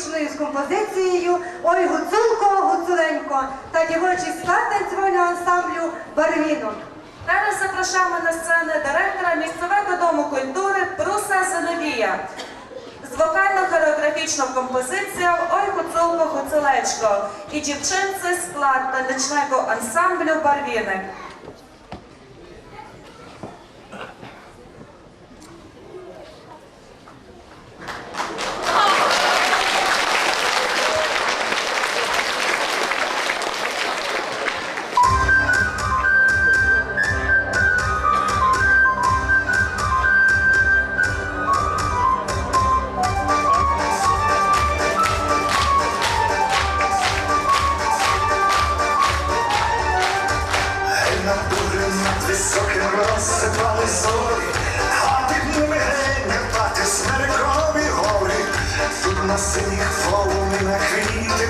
хореографічною з композицією Ой гуцулко, гуцуленько та дівочий склад танцювального ансамблю Барвінок. Зараз запрошуємо на сцену директора місцевого дому культури Пруса Зиновія з вокально-хореографічною композицією Ой гуцулко, гуцулечко і дівчинці склад танцювального ансамблю Барвіник. На синіх полум'ях квіти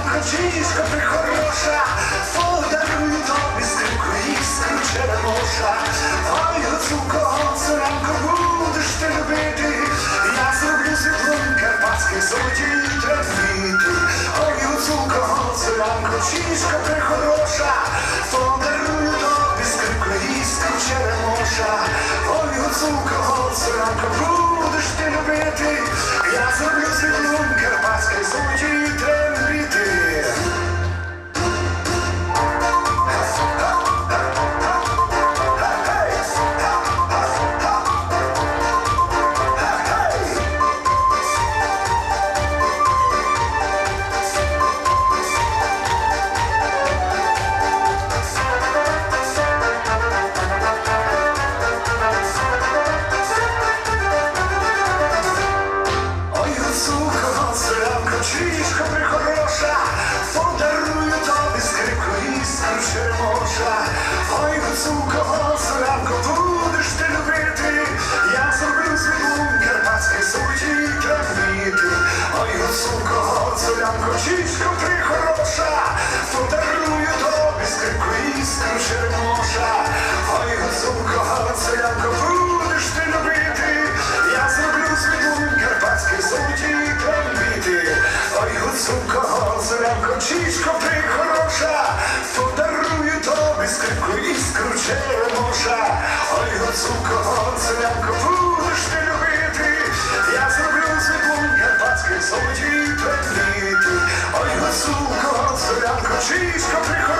гуцулко, селянко, черемоша. Ой, гуцулко, селянко, будеш ти любити, я зроблю світлу карпатські золоті травіти. Ой, гуцулко, селянко, чічка прихороша, подарую тобі скрипку іскру черемоша. Ой, гуцулко, селянко, будеш ти любити, я зроблю світлу карпатські золоті трембіти. Ой, гуцулко, зелянко, чічко ти хороша, черемуша, ой, гуцулко, гоцелянко, будеш ти любити, я зроблю світлуння пацки золоті приліти, ой, гуцулко, гоцелянко, чисько приходить.